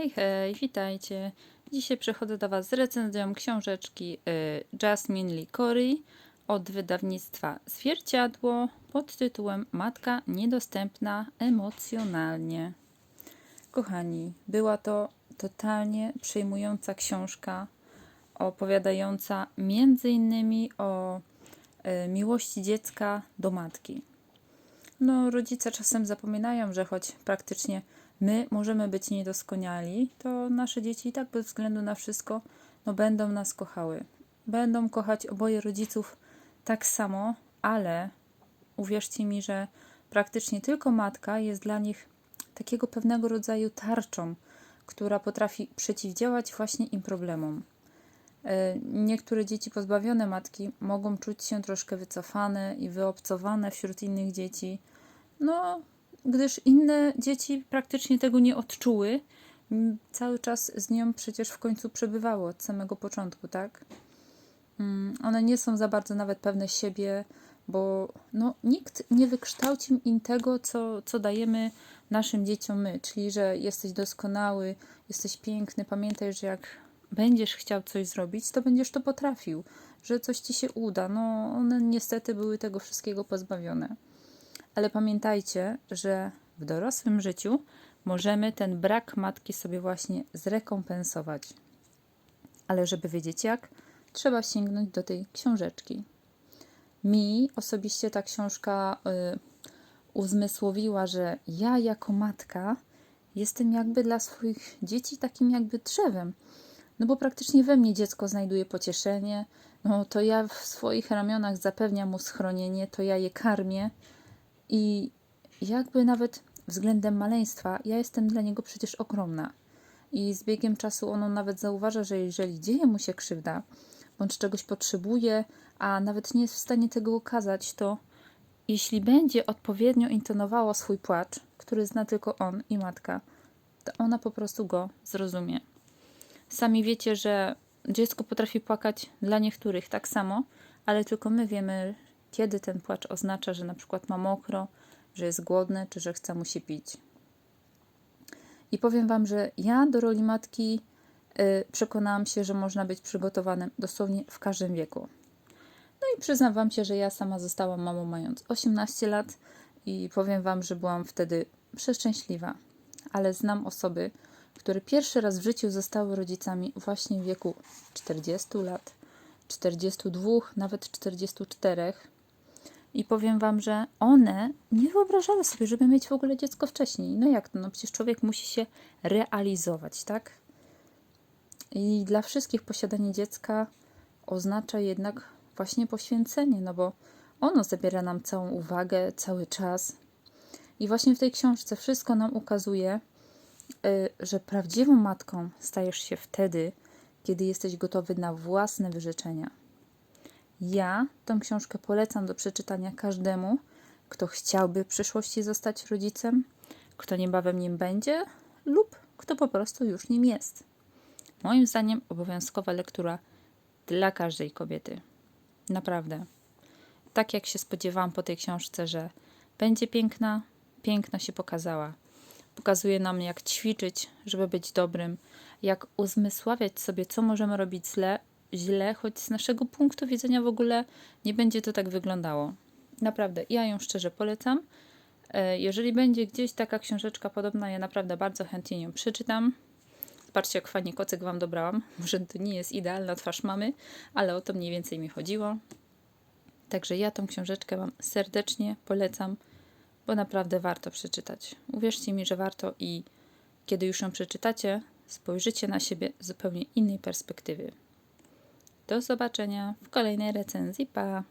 Hej, hej, witajcie. Dzisiaj przychodzę do Was z recenzją książeczki y, Jasmine Lee Corey od wydawnictwa Zwierciadło pod tytułem Matka niedostępna emocjonalnie. Kochani, była to totalnie przejmująca książka opowiadająca między innymi o y, miłości dziecka do matki. No, rodzice czasem zapominają, że choć praktycznie my możemy być niedoskonali, to nasze dzieci i tak bez względu na wszystko no, będą nas kochały. Będą kochać oboje rodziców tak samo, ale uwierzcie mi, że praktycznie tylko matka jest dla nich takiego pewnego rodzaju tarczą, która potrafi przeciwdziałać właśnie im problemom. E, Niektóre dzieci pozbawione matki mogą czuć się troszkę wycofane i wyobcowane wśród innych dzieci, no, gdyż inne dzieci praktycznie tego nie odczuły. m, Cały czas z nią przecież w końcu przebywały od samego początku, tak? Mm, One nie są za bardzo nawet pewne siebie, bo no, nikt nie wykształcił im tego, co, co dajemy naszym dzieciom my, czyli że jesteś doskonały, jesteś piękny, pamiętaj, że jak będziesz chciał coś zrobić, to będziesz to potrafił, że coś ci się uda. No, one niestety były tego wszystkiego pozbawione. Ale pamiętajcie, że w dorosłym życiu możemy ten brak matki sobie właśnie zrekompensować. Ale żeby wiedzieć jak, trzeba sięgnąć do tej książeczki. Mi osobiście ta książka y, uzmysłowiła, że ja jako matka jestem jakby dla swoich dzieci takim jakby drzewem. No bo praktycznie we mnie dziecko znajduje pocieszenie, no to ja w swoich ramionach zapewniam mu schronienie, to ja je karmię i jakby nawet względem maleństwa ja jestem dla niego przecież ogromna. I z biegiem czasu ono nawet zauważa, że jeżeli dzieje mu się krzywda, bądź czegoś potrzebuje, a nawet nie jest w stanie tego okazać, to jeśli będzie odpowiednio intonowało swój płacz, który zna tylko on i matka, to ona po prostu go zrozumie. Sami wiecie, że dziecko potrafi płakać dla niektórych tak samo, ale tylko my wiemy, kiedy ten płacz oznacza, że na przykład ma mokro, że jest głodne, czy że chce mu się pić. I powiem Wam, że ja do roli matki y, przekonałam się, że można być przygotowanym dosłownie w każdym wieku. No i przyznam Wam się, że ja sama zostałam mamą mając 18 lat i powiem Wam, że byłam wtedy przeszczęśliwa. Ale znam osoby, które pierwszy raz w życiu zostały rodzicami właśnie w wieku 40 lat, 42, nawet 44. I powiem Wam, że one nie wyobrażały sobie, żeby mieć w ogóle dziecko wcześniej. No jak to? No przecież człowiek musi się realizować, tak? I dla wszystkich posiadanie dziecka oznacza jednak właśnie poświęcenie, no bo ono zabiera nam całą uwagę, cały czas. I właśnie w tej książce wszystko nam ukazuje, y, że prawdziwą matką stajesz się wtedy, kiedy jesteś gotowy na własne wyrzeczenia. Ja tą książkę polecam do przeczytania każdemu, kto chciałby w przyszłości zostać rodzicem, kto niebawem nim będzie lub kto po prostu już nim jest. Moim zdaniem obowiązkowa lektura dla każdej kobiety. Naprawdę. Tak jak się spodziewałam po tej książce, że będzie piękna, piękna się pokazała. Pokazuje nam, jak ćwiczyć, żeby być dobrym, jak uzmysławiać sobie, co możemy robić źle, źle, choć z naszego punktu widzenia w ogóle nie będzie to tak wyglądało. Naprawdę, ja ją szczerze polecam. E, Jeżeli będzie gdzieś taka książeczka podobna, ja naprawdę bardzo chętnie ją przeczytam. Patrzcie, jak fajnie kocyk Wam dobrałam. Może to nie jest idealna twarz mamy, ale o to mniej więcej mi chodziło. Także ja tą książeczkę Wam serdecznie polecam, bo naprawdę warto przeczytać. Uwierzcie mi, że warto i kiedy już ją przeczytacie, spojrzycie na siebie z zupełnie innej perspektywy. Do zobaczenia w kolejnej recenzji. Pa!